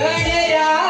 गणरा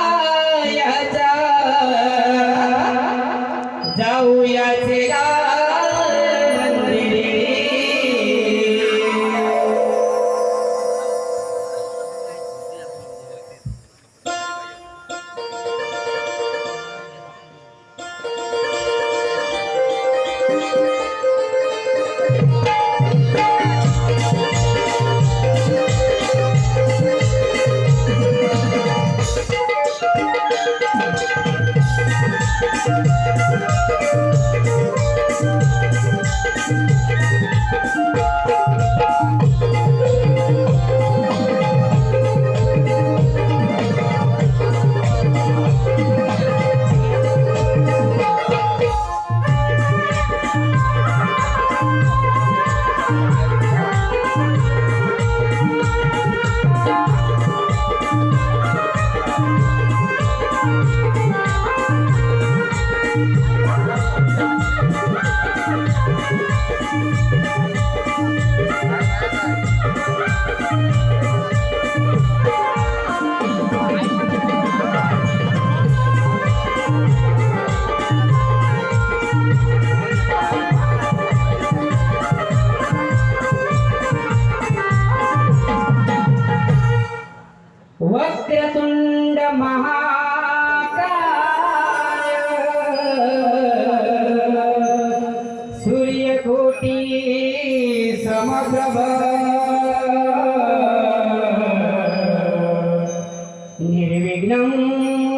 निर्विघ्नं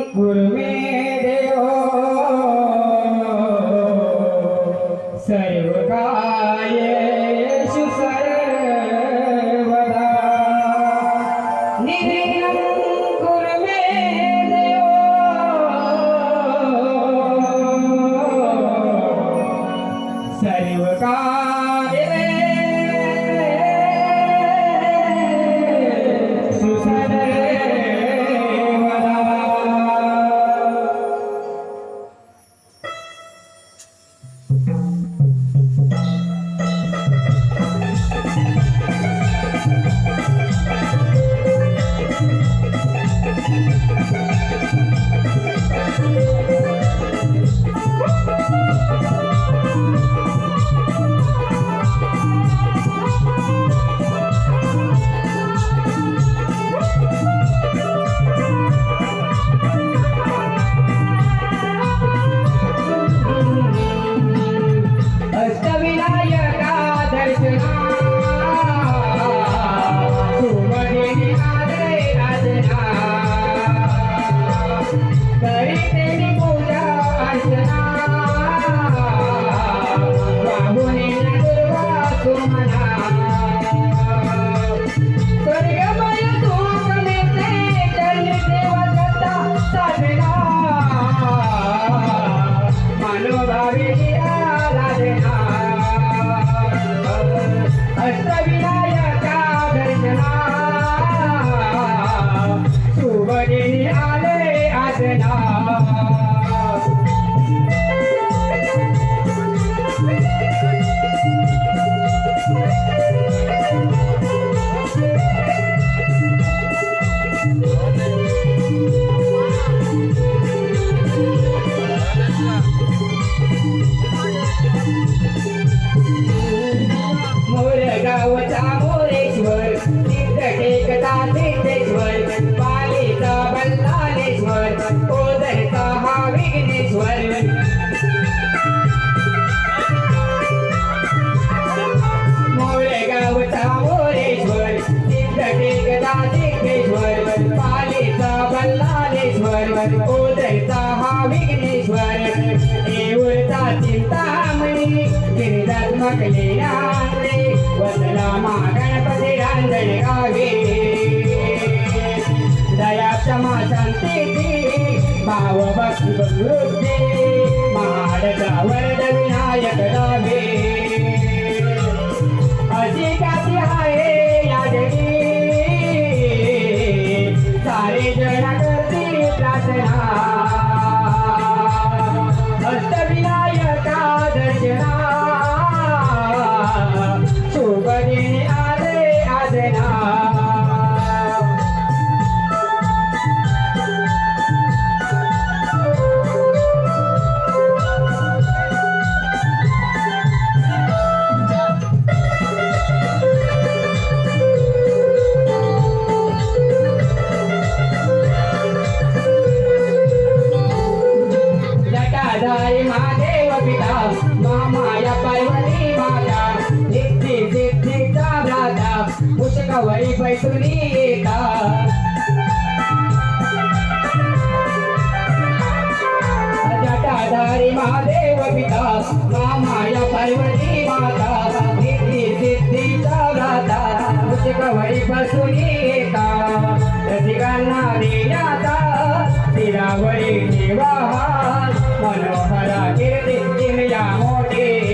कुरु मे देव। सर्वकार्येषु सर्वदा। Hasta टेकता सिद्धेश्वर बल्लालेश्वर ओदरचा हा विघ्नेश्वर देऊळचा चिंतामणी गिरिजात्मक लीलांद्रे वदला मा गणपती रांजण गावे. दया क्षमा शांतीची भाव भक्ती समृद्धी. महाडचा वरद विनायक गावे. अशी ख्याती पुष्कवळी पैसुनी जटाधारी महादेव पिता मामाया पार्वती माता सिद्धी सिद्धीचा भ्राता बसून येता रसिकांना देण्याचा मनोहरा कीर्ती या मोठे।